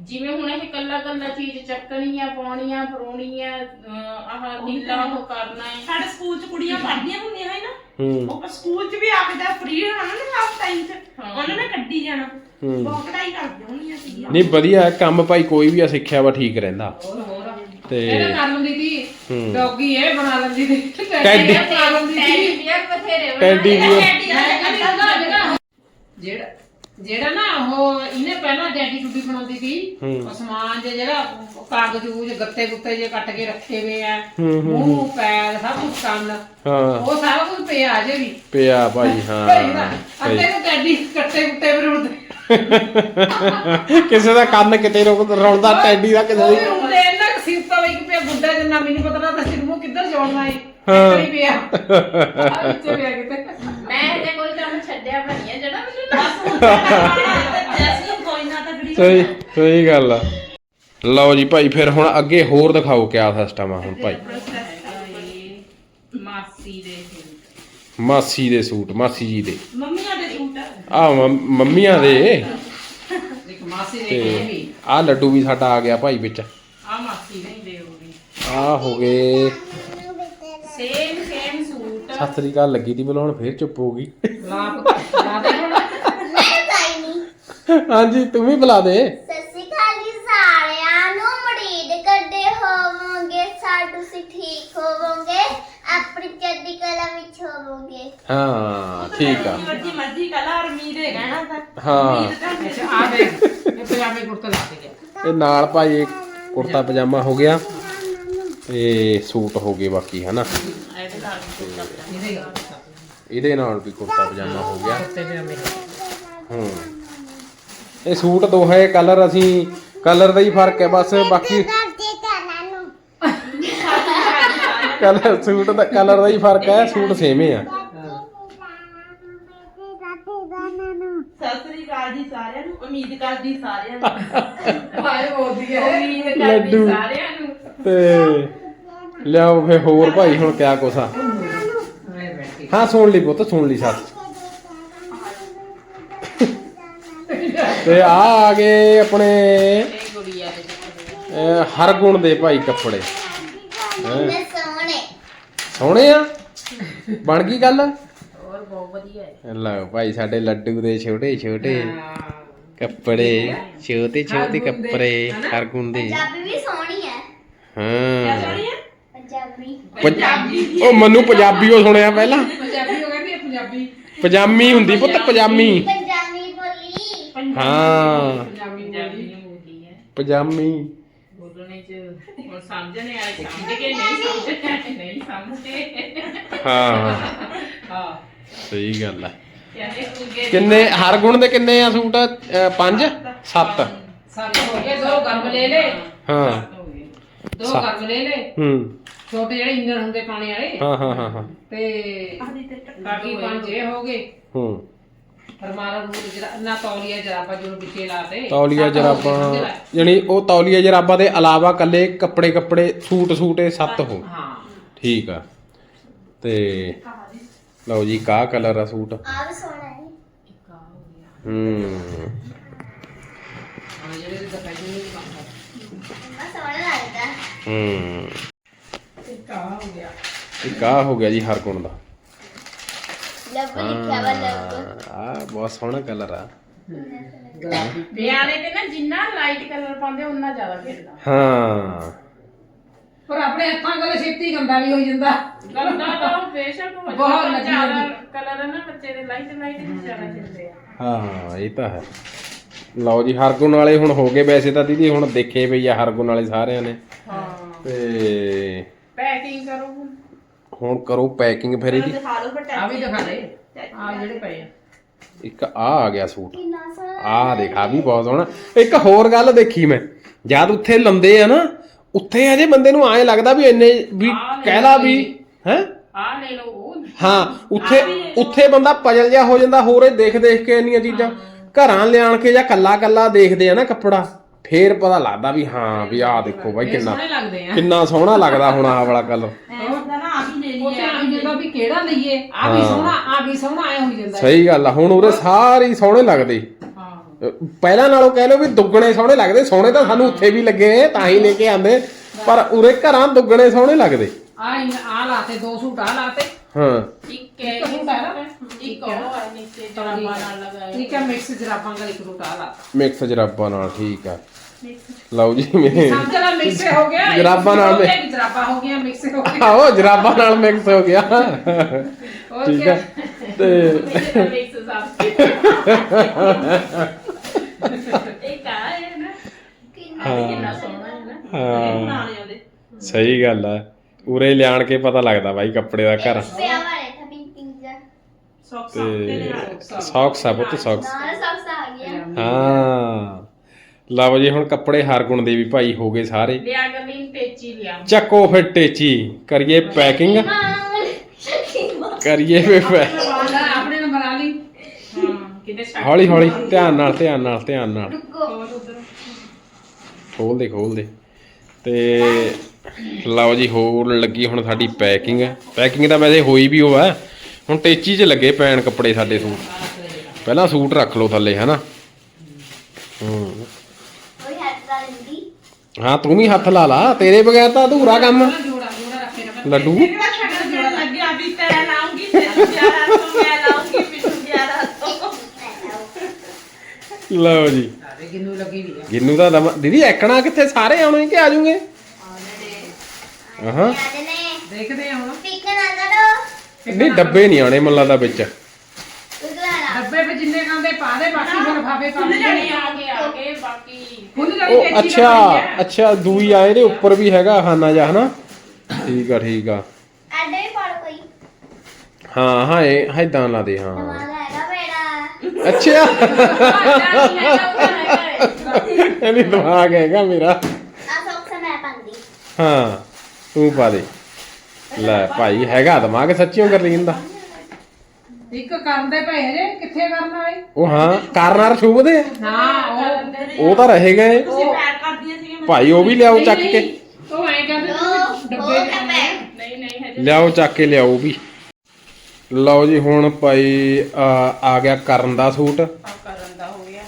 ਜਿਵੇਂ ਹੁਣ ਇਹ ਕੱਲਾ ਕੱਲਾ ਚੀਜ਼ ਚੱਕਣੀ ਆ ਪਾਉਣੀ ਆ ਫਰੋਣੀ ਆ ਅਹ ਆਹ ਨੀਲਾ ਉਹ ਕਰਨਾ ਹੈ। ਸਾਡੇ ਸਕੂਲ ਚ ਕੁੜੀਆਂ ਪੜ੍ਹਦੀਆਂ ਹੁੰਦੀਆਂ ਹੈ ਨਾ। ਹੂੰ। ਉਹ ਸਕੂਲ ਚ ਵੀ ਆ ਕੇ ਜਦ ਫ੍ਰੀ ਹੋਣਾ ਨਾ ਹਾਫ ਟਾਈਮ ਚ। ਹਾਂ। ਉਹਨਾਂ ਨੇ ਕੱਢੀ ਜਾਣਾ। ਹੂੰ। ਬਹੁਤ ਕਢਾਈ ਕਰਦੀਆਂ ਹੁੰਦੀਆਂ ਸੀਗੀਆਂ। ਨਹੀਂ ਵਧੀਆ ਕੰਮ ਭਾਈ ਕੋਈ ਵੀ ਆ ਸਿੱਖਿਆ ਵਾ ਠੀਕ ਰਹਿੰਦਾ। ਤੇ ਇਹ ਤਾਂ ਕਰ ਲੈਂਦੀ ਸੀ। ਹੂੰ। ਡੌਗੀ ਇਹ ਬਣਾ ਲੈਂਦੀ ਸੀ। ਟੈਡੀ। ਇਹ ਬਣਾ ਲੈਂਦੀ ਸੀ। ਵੀ ਬਥੇਰੇ ਟੈਡੀ ਵੀ ਜਿਹੜਾ ਜਿਹੜਾ ਨਾ ਉਹ ਇਹਨੇ ਪਹਿਲਾਂ ਡੈਡੀ ਟੁੱਡੀ ਬਣਾਉਂਦੀ ਸੀ। ਉਹ ਸਮਾਨ ਜੇ ਜਿਹੜਾ ਕਾਗਜ਼ ਉਹ ਗੱਤੇ ਗੁੱਤੇ ਜੇ ਕੱਟ ਕੇ ਰੱਖੇ ਹੋਏ ਆ। ਮੂੰਹ ਪੈਰ ਸਭ ਕੁਝ ਹਾਂ। ਉਹ ਸਾਰਾ ਕੁਝ ਪਿਆ ਅਜੇ ਵੀ। ਪਿਆ ਭਾਈ ਹਾਂ। ਅੱਤੇ। ਨੂੰ ਟੈਡੀ ਕੱਟੇ ਕੁੱਤੇ ਬਣਾਉਂਦੇ ਕਿਸੇ ਦਾ ਕੰਨ ਕਿਤੇ ਰੌਲਦਾ ਟੈਡੀ ਦਾ ਕਿਸੇ ਦੀ ਬੁੱਢਾ ਜਿੰਨਾ ਮੈਨੂੰ ਪਤਾ ਨਾ ਤਾਂ ਸਿਰ ਮੂੰਹ ਕਿੱਧਰ ਜੋੜਨਾ ਹੈ। ਹਾਂ। ਇੱਥੇ ਹੀ ਪਿਆ। ਆ ਵਿੱਚੇ ਪਿਆ ਕਿਤੇ। ਮੈਂ ਜੇ ਕੋਈ ਕੰਮ ਛੱਡਿਆ ਬਣੀ ਆ ਜਿਹੜਾ ਮੈਨੂੰ ਦੱਸ ਜੈਸੀ ਕੋਈ ਨਾ ਤਗੜੀ ਸਹੀ ਸਹੀ ਗੱਲ ਆ। ਲਓ ਜੀ ਭਾਈ ਫਿਰ ਹੁਣ ਅੱਗੇ ਹੋਰ ਦਿਖਾਓ ਕਿਆ ਸਿਸਟਮ ਆ ਹੁਣ ਭਾਈ। ਮਾਸੀ ਦੇ ਮਾਸੀ ਦੇ ਸੂਟ ਮਾਸੀ ਜੀ ਦੇ। ਮੰਮੀਆਂ ਦੇ ਸੂਟ ਆ। ਮੰਮੀਆਂ ਦੇ। ਇੱਕ ਮਾਸੀ ਦੇ ਆ ਲੱਡੂ ਵੀ ਸਾਡਾ ਆ ਗਿਆ ਭਾਈ ਵਿੱਚ। ਆ ਮਾਸੀ ਨਹੀਂ ਦੇ ਹੋਗੀ ਆ ਹੋ ਗਏ। Same same suit Sat Sri ਅਕਾਲ ਲੱਗੀ ਤੀ ਬੁਲਾਉਣ ਫੇਰ ਚੁੱਪ ਹੋ ਗਈ। ਲਾਪ ਦੇ ਹੁਣ। ਹਾਂਜੀ ਤੂੰ ਵੀ ਬੁਲਾ ਦੇ। ਸਤਿ ਸ਼੍ਰੀ ਅਕਾਲ ਜੀ ਸਾਰਿਆਂ ਨੂੰ। ਉਮੀਦ ਕਰਦੇ ਹੋਵੋਗੇ ਸਾ ਤੁਸੀਂ ਠੀਕ ਹੋਵੋਗੇ ਆਪਣੀ ਚੜ੍ਹਦੀ ਕਲਾ ਵਿੱਚ ਹੋਵੋਗੇ। ਹਾਂ ਠੀਕ ਆ। ਮਰਜ਼ੀ ਮਰਜ਼ੀ ਕਲਾ ਉਮੀਦ ਹੈ ਕਹਿਣਾ ਤਾਂ। ਹਾਂ। ਤਾਂ ਅੱਛਾ ਆ ਦੇ ਇਹ ਪਜਾਮੇ ਕੁੜਤਾ ਲਾ ਕੇ ਗਿਆ। ਇਹ ਨਾਲ ਭਾਈ ਇੱਕ ਕੁੜਤਾ ਪਜਾਮਾ ਹੋ ਗਿਆ ਤੇ ਸੂਟ ਹੋ ਗਏ ਬਾਕੀ ਹਨਾ? ਇਹਦੇ ਨਾਲ ਵੀ ਕੁੜਤਾ ਪਜਾਮਾ ਹੋ ਗਿਆ। ਹੂੰ। ਇਹ ਸੂਟ ਦੋਹੇ ਕਲਰ ਅਸੀਂ ਕਲਰ ਦਾ ਹੀ ਫ਼ਰਕ ਹੈ ਬਸ ਬਾਕੀ ਕਲਰ ਸੂਟ ਦਾ ਕਲਰ ਦਾ ਹੀ ਫ਼ਰਕ ਹੈ ਸੂਟ ਸੇਮ ਹੀ ਆ ਸਤਿ ਸ੍ਰੀ ਅਕਾਲ ਜੀ ਸਾਰਿਆਂ ਨੂੰ ਉਮੀਦ ਕਰਦੀ ਸਾਰਿਆਂ ਨੂੰ। ਬੋਲਦੀ ਹੈ। ਉਮੀਦ ਕਰਦੀ ਲੱਡੂ। ਸਾਰਿਆਂ ਨੂੰ। ਤੇ ਲਿਆਓ ਫੇ ਹੋਰ ਭਾਈ ਹੁਣ ਕਿਆ ਕੁਛ ਆ? ਮੈਂ ਬੈਠੀ। ਹਾਂ ਸੁਣ ਲਈ ਪੁੱਤ ਸੁਣ ਲਈ ਸੱਚ। ਤੇ ਆ ਆ ਗਏ ਆਪਣੇ ਇਹ ਗੁੜੀਆ ਦੇ ਅਹ, ਹਰ ਗੁਣ ਦੇ ਭਾਈ ਕੱਪੜੇ। ਸੋਹਣੇ। ਸੋਹਣੇ ਆ? ਬਣ ਗਈ ਗੱਲ? ਹੋਰ ਬਹੁਤ ਵਧੀਆ ਹੈ। ਲਓ ਭਾਈ ਸਾਡੇ ਲੱਡੂ ਦੇ ਛੋਟੇ ਛੋਟੇ ਕੱਪੜੇ ਛੋਟੇ ਛੋਟੇ ਕੱਪੜੇ ਹਰ ਗੁਣ ਦੇ ਪੰਜਾਬੀ ਵੀ ਸੋਹਣੀ ਹੈ। ਹਾਂ ਸੋਹਣੀ ਹੈ ਪੰਜਾਬੀ। ਪੰਜਾਬੀ। ਉਹ ਮੈਨੂੰ ਪੰਜਾਬੀ ਉਹ ਸੁਣਿਆ ਪਹਿਲਾਂ? ਪੰਜਾਬੀ ਹੋ ਗਈ ਪੰਜਾਬੀ। ਪਜਾਮੀ ਹੁੰਦੀ ਪੁੱਤ ਪਜਾਮੀ ਪੰਜਾਬੀ। ਬੋਲੀ। ਹਾਂ ਪੰਜਾਬੀ ਬੋਲੀ ਹੈ ਪਜਾਮੀ ਬੋਲਣੇ ਚ ਹੁਣ ਸਮਝਣੇ ਆਏ ਸਮਝ ਕੇ ਨਹੀਂ ਸਮਝੇ ਨਹੀਂ ਸਮਝੇ। ਹਾਂ। ਹਾਂ। ਸਹੀ ਗੱਲ ਹੈ ਕਿੰਨੇ ਹਰ ਗੁਣ ਦੇ ਕਿੰਨੇ ਆ ਸੂਟ? ਅਹ, ਪੰਜ? ਸੱਤ। ਸਾਰੇ ਹੋ ਗਏ ਦੋ ਗਰਮ ਲੈ ਲੈ ਹਾਂ। ਦੋ ਗਰਮ ਲੈ ਲੈ ਹੂੰ। ਛੋਟੇ ਜਿਹੜੇ ਇੰਜਣ ਹੁੰਦੇ ਪਾਣੀ ਵਾਲੇ ਹਾਂ ਹਾਂ ਹਾਂ ਹਾਂ। ਤੇ ਬਾਕੀ ਪੰਜ ਇਹ ਹੋ ਗਏ। ਹੂੰ। ਫਰਮਾਰਾ ਨੂੰ ਜਿਹੜਾ ਨਾ ਤੌਲੀਆ ਜਰਾਬਾ ਜਿਹਨੂੰ ਵਿੱਚੇ ਲਾਤੇ ਤੌਲੀਆ ਜਰਾਬਾਂ। ਯਾਨੀ ਉਹ ਤੌਲੀਆ ਜਰਾਬਾਂ ਦੇ ਇਲਾਵਾ ਕੱਲੇ ਕੱਪੜੇ ਕੱਪੜੇ ਸੂਟ ਸੂਟੇ ਸੱਤ ਹੋ ਹਾਂ। ਠੀਕ ਆ। ਤੇ ਲਓ ਜੀ ਕਾ ਕਲਰ ਆ ਸੂਟ? ਆ ਵੀ ਸੋਹਣਾ ਹੈ। ਹੂੰ। ਹਾਂ ਜਿਹੜੇ ਦੇ ਦਿਖਾਈ ਨਹੀਂ ਪਾਉਂਦਾ ਇੰਨਾ ਸੋਹਣਾ ਲੱਗਦਾ ਹੂੰ। ਕਾ ਹੋ ਗਿਆ? ਇੱਕ ਆ ਹੋ ਗਿਆ ਜੀ ਹਰ ਗੁਣ ਦਾ। ਲੱਭ ਲਿਖਿਆ ਵਾ ਲੱਭ ਆ ਬਹੁਤ ਸੋਹਣਾ ਕਲਰ ਆ। ਗੁਲਾਬੀ ਬਿਆਨੇ ਤੇ ਨਾ ਜਿੰਨਾ ਲਾਈਟ ਕਲਰ ਪਾਉਂਦੇ ਉਨਾ ਜ਼ਿਆਦਾ ਖੇਡਦਾ। ਹਾਂ। ਪਰ ਆਪਣੇ ਹੱਥਾਂ ਕੋਲ ਛੇਤੀ ਗੰਦਾ ਵੀ ਹੋ ਜਾਂਦਾ। ਗੰਦਾ ਤਾਂ ਉਹ ਬੇਸ਼ੱਕ ਹੋ ਬਹੁਤ ਜਾਂਦਾ। ਕਲਰ ਨਾ ਬੱਚੇ ਦੇ ਲਾਈਟ ਲਾਈਟ ਹੀ ਜ਼ਿਆਦਾ ਖੇਡਦੇ ਆ। ਹਾਂ ਇਹ ਤਾਂ ਹੈ। ਲਓ ਜੀ ਹਰਗੁਣ ਵਾਲੇ ਹੁਣ ਹੋ ਗਏ ਵੈਸੇ ਤਾਂ ਦੀਦੀ ਹੁਣ ਦੇਖੇ ਪਈ ਆ ਹਰਗੁਣ ਵਾਲੇ ਸਾਰਿਆਂ ਨੇ। ਹਾਂ। ਤੇ ਪੈਕਿੰਗ ਕਰੋ ਹੁਣ। ਹੁਣ ਕਰੋ ਪੈਕਿੰਗ ਫਿਰ ਇਹਦੀ। ਦਿਖਾ ਲਓ ਪਰ ਆ ਵੀ ਦਿਖਾ ਦੇ। ਆ ਜਿਹੜੇ ਪਏ ਆ। ਇੱਕ ਆ ਆ ਗਿਆ ਸੂਟ। ਆ ਦੇਖ ਆ ਵੀ ਬਹੁਤ ਸੋਹਣਾ। ਇੱਕ ਹੋਰ ਗੱਲ ਦੇਖੀ ਮੈਂ। ਜਦ ਉੱਥੇ ਲੰਦੇ ਆ ਨਾ ਉੱਥੇ ਅਜੇ ਬੰਦੇ ਨੂੰ ਐਂ ਲੱਗਦਾ ਵੀ ਇੰਨੇ ਵੀ ਕਹਿ ਲਾ ਵੀ ਹੈ? ਆ ਲੈ ਲਓ ਉਹ। ਹਾਂ ਉੱਥੇ ਉੱਥੇ ਬੰਦਾ ਪਜਲ ਜਿਹਾ ਹੋ ਜਾਂਦਾ ਹੋਰੇ ਦੇਖ ਦੇਖ ਕੇ ਇੰਨੀਆਂ ਚੀਜ਼ਾਂ। ਘਰਾਂ ਲਿਆਣ ਕੇ ਜਾਂ ਕੱਲਾ ਕੱਲਾ ਦੇਖਦੇ ਆ ਨਾ ਕੱਪੜਾ ਫੇਰ ਪਤਾ ਲੱਗਦਾ ਵੀ ਹਾਂ ਵੀ ਆਹ ਦੇਖੋ ਬਾਈ ਇਹ ਕਿੰਨਾ ਸੋਹਣੇ ਲੱਗਦੇ ਆ। ਕਿੰਨਾ ਸੋਹਣਾ ਲੱਗਦਾ ਹੁਣ ਆਹ ਵਾਲਾ ਗੱਲ ਐਂ ਹੁੰਦਾ ਨਾ ਆ ਵੀ ਲੈ ਉੱਥੇ ਲਈਏ ਆ ਵੀ ਜਾਂਦਾ ਵੀ ਕਿਹੜਾ ਲਈਏ? ਆ ਵੀ ਹਾਂ। ਸੋਹਣਾ ਆ ਵੀ ਸੋਹਣਾ ਆਇਆ ਹੋਈ ਜਾਂਦਾ। ਸਹੀ ਗੱਲ ਆ ਹੁਣ ਉਰੇ ਸਾਰੇ ਹੀ ਸੋਹਣੇ ਲੱਗਦੇ। ਪਹਿਲਾਂ ਨਾਲੋਂ ਕਹਿ ਲਓ ਵੀ ਦੁੱਗਣੇ ਸੋਹਣੇ ਲੱਗਦੇ ਸੋਹਣੇ ਤਾਂ ਸਾਨੂੰ ਉੱਥੇ ਵੀ ਲੱਗੇ ਤਾਂ ਹੀ ਲੈ ਕੇ ਆਂਦੇ ਪਰ ਉਰੇ ਘਰਾਂ ਦੁੱਗਣੇ ਸੋਹਣੇ ਲੱਗਦੇ। ਆ ਆ ਲਾਤੇ ਦੋ ਸੂਟ ਆ ਲਾਤੇ। ਹਾਂ। ਇੱਕ ਹੈ ਇੱਕ ਸੂਟ ਹੈ ਨਾ? ਇੱਕ ਉਹ ਨੀਚੇ ਜਰਾਬਾਂ ਨਾਲ ਲਗਾਇਆ ਠੀਕ ਹੈ ਮਿਕਸ ਜਰਾਬਾਂ ਦਾ ਇੱਕ ਸੂਟ ਆ ਲਾਤਾ। ਮਿਕਸ ਜਰਾਬਾਂ ਨਾਲ ਠੀਕ ਆ। ਲਓ ਜੀ ਮੇਰੇ ਸਮਝ ਲਾ ਮਿਕਸ ਹੋ ਗਿਆ। ਜਰਾਬਾਂ ਨਾਲ ਹੋ ਗਿਆ, ਜਰਾਬਾਂ ਹੋ ਗਿਆ ਮਿਕਸ ਹੋ ਗਿਆ ਆਓ ਜਰਾਬਾਂ ਨਾਲ ਮਿਕਸ ਹੋ ਗਿਆ। ਠੀਕ? ਆ ਤੇ ਮਿਕਸ ਸਾਫ਼ ਇੱਕ ਆ ਹੈ ਨਾ। ਕਿੰਨਾ ਕਿੰਨਾ ਸੋਹਣਾ ਹੈ ਨਾ। ਹਾਂ। ਸਹੀ ਗੱਲ ਆ। ਉਰੇ ਲਿਆਣ ਕੇ ਪਤਾ ਲੱਗਦਾ ਬਾਈ ਕੱਪੜੇ ਦਾ ਘਰ। ਪਿੰਕ ਪਿੰਕ ਜਿਹਾ ਸੌਕਸ ਤੇ ਸੌਕਸ ਆ ਪੁੱਤ ਸੌਕਸ। ਨਾਲ ਸੌਕਸ ਆ ਗਿਆ। ਹਾਂ। ਲਓ ਜੀ ਹੁਣ ਕੱਪੜੇ ਹਰਗੁਣ ਦੇ ਵੀ ਭਾਈ ਹੋ ਗਏ ਸਾਰੇ। ਲਿਆ ਗਲੀ ਟੇਚੀ ਲਿਆ। ਚੱਕੋ ਫਿਰ ਟੇਚੀ ਕਰੀਏ ਪੈਕਿੰਗ। ਕਰੀਏ ਫਿਰ ਪੈ- ਆਪਣੇ ਨੰਬਰ ਆ ਲਈ। ਹਾਂ ਕਿਤੇ ਛੱਡ ਹੌਲੀ ਹੌਲੀ ਧਿਆਨ ਨਾਲ ਧਿਆਨ ਨਾਲ ਧਿਆਨ ਨਾਲ। ਹੋਰ ਉਧਰ। ਖੋਲ ਦੇ ਖੋਲ ਦੇ। ਤੇ ਲਓ ਜੀ ਹੋਰ ਲੱਗੀ ਹੁਣ ਸਾਡੀ ਪੈਕਿੰਗ। ਪੈਕਿੰਗ ਤਾਂ ਵੈਸੇ ਹੋਈ ਵੀ ਉਹ ਹੈ ਹੁਣ ਟੇਚੀ 'ਚ ਲੱਗੇ ਪੈਣ ਕੱਪੜੇ ਸਾਡੇ ਸੂਟ। ਪਹਿਲਾਂ ਸੂਟ ਰੱਖ ਲਓ ਥੱਲੇ ਹੈਨਾ? ਹੂੰ। ਹਾਂ ਤੂੰ ਵੀ ਹੱਥ ਲਾ ਲਾ ਤੇਰੇ ਬਗੈਰ ਤਾਂ ਅਧੂਰਾ ਕੰਮ। ਜੋੜਾ ਜੋੜਾ ਰੱਖੇ ਨਾ ਲੱਡੂ। ਕਿਹੜਾ ਸ਼ਗਨ ਦੇਣ ਲੱਗਿਆ ਵੀ ਤੈਂ ਲਾਉਂਗੀ ਤੈਨੂੰ ਪਿਆਰਾ ਤੋਂ ਮੈਂ ਲਾਉਂਗੀ ਮੈਨੂੰ ਪਿਆਰਾ ਤੋਂ। ਲਓ ਜੀ। ਸਾਰੇ ਕਿੰਨੂ ਲੱਗੀ ਵੀ ਆ। ਗਿੰਨੂ ਦਾ ਦਮ ਦੀਦੀ ਐਕਣਾ ਕਿੱਥੇ? ਸਾਰੇ ਆਉਣੇ ਕਿ ਆ ਜੂਗੇ ਹਾਂ ਯਾਦ ਨੇ। ਦੇਖਦੇ ਆ ਹੁਣ। ਪਿਕ ਨਾ ਕਰੋ। ਨਹੀਂ ਡੱਬੇ ਨਹੀਂ ਆਣੇ ਮੁੱਲਾਂ ਦਾ ਵਿੱਚ। ਉਗਲਾ ਡੱਬੇ ਵਿੱਚ ਜਿੰਨੇ ਖਾਂਦੇ ਪਾ ਦੇ ਬਾਕੀ ਫਿਰ ਲਿਫਾਫੇ ਪਾ ਦੇ ਜਾਣੀ ਆ ਗਏ ਆ ਗਏ ਬਾਕੀ ਖੁੱਲ ਜਾਣੀ ਉਹ ਅੱਛਾ। ਅੱਛਾ ਦੂਈ ਆ ਇਹਦੇ ਉੱਪਰ ਵੀ ਹੈਗਾ ਖਾਨਾ ਜਾ ਹਨਾ? ਠੀਕ ਆ ਠੀਕ ਆ। ਐਡੇ ਵੀ ਪੜ ਕੋਈ? ਹਾਂ ਹਾਂ ਇਹ ਹੈਦਾਂ ਲਾ ਦੇ ਹਾਂ। ਦਿਮਾਗ ਹੈਗਾ ਮੇਰਾ। ਅੱਛਾ। ਜਾਣੀ ਹੈ ਨਾ ਉਹਦਾ ਹੈਗਾ ਹੈ। ਇਹਦੀ ਦਿਮਾਗ ਹੈਗਾ ਮੇਰਾ। ਆ ਸੌਕਸ ਮੈਂ ਪਾਉਂਦੀ। ਹਾਂ ਤੂੰ ਪਾ ਦੇ। ਲੈ ਭਾਈ ਹੈਗਾ ਦਿਮਾਗ ਸੱਚੀਓ ਕਰ ਲਈ ਇੱਕ ਕਰਦੇ ਪਏ ਹਜੇ ਕਿੱਥੇ ਕਰਨਾ ਏ ਉਹ ਹਾਂ ਕਾਰਨਾਰ ਛੂਬ ਦੇ ਹਾਂ ਉਹ ਉਹ ਤਾਂ ਰਹੇਗਾ ਇਹ। ਤੁਸੀਂ ਪੈਰ ਕਰਦੀਆਂ ਸੀਗੀਆਂ ਭਾਈ ਉਹ ਵੀ ਲਿਆਓ ਚੱਕ ਕੇ। ਉਹ ਐਂ ਉਹ ਡੱਬੇ ਮੈਂ ਨਹੀਂ ਨਹੀਂ ਹਜੇ ਲਿਆਓ ਚੱਕ ਕੇ ਲਿਆਓ ਵੀ। ਲਓ ਜੀ ਹੁਣ ਭਾਈ ਆ ਆ ਗਿਆ ਕਰਨ ਦਾ ਸੂਟ। ਆ ਕਰਨ ਦਾ ਹੋ ਗਿਆ।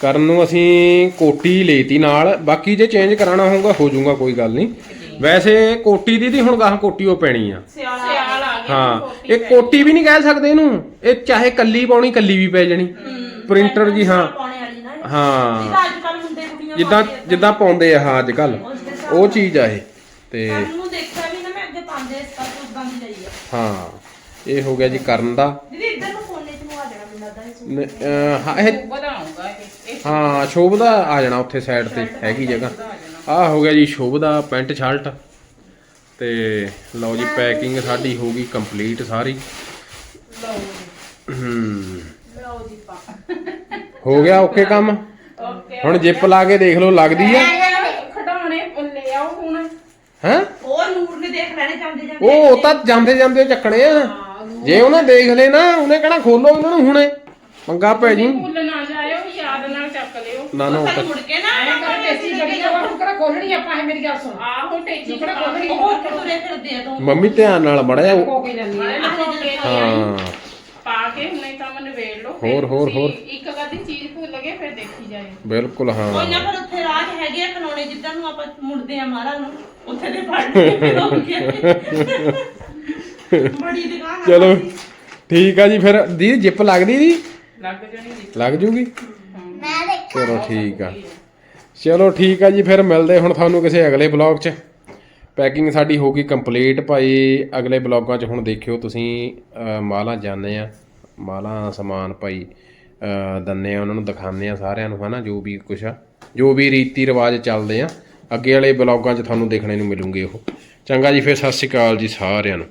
ਕਰਨ ਨੂੰ ਅਸੀਂ ਕੋਟੀ ਲੇਤੀ ਨਾਲ। ਬਾਕੀ ਜੇ ਚੇਂਜ ਕਰਾਣਾ ਹੋਊਗਾ ਹੋ ਜਾਊਗਾ ਕੋਈ ਗੱਲ ਨਹੀਂ। ਵੈਸੇ ਕੋਟੀ ਦੀ ਦੀ ਹੁਣ ਗਾਹਾਂ ਕੋਟੀ ਉਹ ਪੈਣੀ ਆ। ਸਿਆਲਾ ਆ ਹਾਂ ਇਹ ਕੋਟੀ ਵੀ ਨਹੀਂ ਕਹਿ ਸਕਦੇ ਇਹਨੂੰ। ਇਹ ਚਾਹੇ ਕੱਲੀ ਪਾਉਣੀ ਕੱਲੀ ਵੀ ਪੈ ਜਾਣੀ। ਪ੍ਰਿੰਟਰ ਜੀ ਹਾਂ। ਪਾਉਣੇ ਵਾਲੀ ਨਾ ਇਹ। ਹਾਂ। ਜਿੱਦਾਂ ਅੱਜ ਕੱਲ ਮੁੰਡੇ ਕੁੜੀਆਂ ਜਿੱਦਾਂ ਪਾਉਂਦੇ ਆ। ਜਿੱਦਾਂ ਪਾਉਂਦੇ ਆ ਹਾਂ ਅੱਜ ਕੱਲ ਉਹ ਚੀਜ਼ ਆ ਇਹ। ਤੇ ਕੱਲ੍ਹ ਨੂੰ ਦੇਖਿਆ ਵੀ ਨਾ ਮੈਂ ਅੱਗੇ ਪਾਉਂਦੇ ਇਸ ਕਰਕੇ ਉਦਾਂ ਦੀ ਲਈ ਆ। ਹਾਂ ਇਹ ਹੋ ਗਿਆ ਜੀ ਕਰਨ ਦਾ। ਦੀਦੀ ਇੱਧਰ ਨੂੰ ਕੋਨੇ ਚ ਨੂੰ ਆ ਜਾਣਾ ਮੈਨੂੰ ਲੱਗਦਾ ਇਹ ਸੂਟ। ਨ- ਅਹ ਹਾਂ ਇਹ ਵਧਾਉਂਗਾ ਇਹ। ਇਹ ਹਾਂ ਸ਼ੋਭ ਦਾ ਆ ਜਾਣਾ ਉੱਥੇ ਸਾਈਡ ਤੇ ਹੈਗੀ ਜਗ੍ਹਾ। ਆ ਹੋ ਗਿਆ ਜੀ ਸ਼ੋਭ ਦਾ ਪੈਂਟ ਸ਼ਰਟ। ਤੇ ਲਓ ਜੀ ਪੈਕਿੰਗ ਸਾਡੀ ਹੋ ਗਈ ਕੰਪਲੀਟ ਸਾਰੀ। ਲਓ ਹੂੰ। ਲਓ ਜੀ ਪਾ। ਹੋ ਗਿਆ ਓਕੇ ਕੰਮ? ਓਕੇ ਹੁਣ ਜਿੱਪ ਲਾ ਕੇ ਦੇਖ ਲਓ ਲੱਗਦੀ ਹੈ ਖਡਾਉਣੇ ਲੈ ਆਓ ਹੁਣ। ਹੈ? ਉਹ ਨੂਰ ਨੇ ਦੇਖ ਲੈਣੇ ਜਾਂਦੇ ਜਾਂਦੇ। ਉਹ ਤਾਂ ਜਾਂਦੇ ਜਾਂਦੇ ਚੱਕਣੇ ਆ। ਜੇ ਉਹਨੇ ਦੇਖ ਲਏ ਨਾ ਉਹਨੇ ਕਹਿਣਾ ਖੋਲੋ ਇਹਨਾਂ ਨੂੰ ਹੁਣੇ। ਪੰਗਾ ਪੈ ਜੂ। ਭੁੱਲ ਨਾ ਜਾਇਓ ਯਾਦ ਨਾਲ ਚੱਕ ਲਿਓ। ਨਾ ਨਾ ਉਹ ਮੁੜ ਕੇ ਨਾ ਐਂ ਕਰ ਟੇਚੀ ਬੜੀ ਆ ਉਹ ਕਿਹੜਾ ਖੋਲਣੀ ਆਪਾਂ ਇਹ ਮੇਰੀ ਗੱਲ ਸੁਣ। ਆਹੋ ਟੇਚੀ ਕਿਹੜਾ ਖੋਲਣੀ ਉਹ ਉੱਥੇ ਤੁਰੇ ਫਿਰਦੇ ਆ ਤੋਂ? ਮੰਮੀ ਧਿਆਨ ਨਾਲ ਮੜਿਆ ਕੋ ਕੇ ਜਾਂਦੀ ਹੈ ਹਾਂ। ਪਾ ਕੇ ਹੁਣੇ ਕੰਮ ਨਿਬੇੜ ਲਓ। ਹੋਰ, ਹੋਰ, ਹੋਰ। ਇੱਕ ਅੱਧੀ ਚੀਜ਼ ਭੁੱਲ ਗਏ ਫਿਰ ਦੇਖੀ ਜਾਇਓ ਬਿਲਕੁਲ ਕੋਈ ਹਾਂ ਨਾ ਫਿਰ ਉੱਥੇ ਰਾਜ ਹੈਗੇ ਆ ਜਿੱਦਾਂ ਨੂੰ ਆਪਾਂ ਮੁੜਦੇ ਆ ਮਾਰਾ ਨੂੰ ਉੱਥੇ ਦੇ ਫੜਨੇ ਬੜੀ ਦੁਕਾਨ ਆ ਚਲੋ ਠੀਕ ਆ ਜੀ ਫਿਰ ਦੀਦੀ ਜਿੱਪ ਲੱਗਦੀ ਦੀ ਲੱਗ ਜਾਣੀ ਜੀ। ਲੱਗ ਜੂਗੀ? ਮੈਂ ਦੇਖ। ਚਲੋ ਠੀਕ ਆ। ਚਲੋ ਠੀਕ ਆ ਜੀ ਫਿਰ ਮਿਲਦੇ ਹੁਣ ਤੁਹਾਨੂੰ ਕਿਸੇ ਅਗਲੇ ਬਲੌਗ 'ਚ। ਪੈਕਿੰਗ ਸਾਡੀ ਹੋ ਗਈ ਕੰਪਲੀਟ ਭਾਈ। ਅਗਲੇ ਬਲੌਗਾਂ 'ਚ ਹੁਣ ਦੇਖਿਓ ਤੁਸੀਂ ਅਹ, ਮਾਲਾਂ ਜਾਂਦੇ ਆ। ਮਾਲਾਂ ਸਮਾਨ ਭਾਈ ਅਹ ਦਿੰਦੇ ਆ ਉਹਨਾਂ ਨੂੰ ਦਿਖਾਉਂਦੇ ਆ ਸਾਰਿਆਂ ਨੂੰ ਹਨਾ ਜੋ ਵੀ ਕੁਛ ਆ। ਜੋ ਵੀ ਰੀਤੀ ਰਿਵਾਜ ਚੱਲਦੇ ਆ ਅੱਗੇ ਵਾਲੇ ਬਲੌਗਾਂ 'ਚ ਤੁਹਾਨੂੰ ਦੇਖਣੇ ਨੂੰ ਮਿਲੂਗੇ ਉਹ। ਚੰਗਾ ਜੀ ਫਿਰ ਸਤਿ ਸ਼੍ਰੀ ਅਕਾਲ ਜੀ ਸਾਰਿਆਂ ਨੂੰ।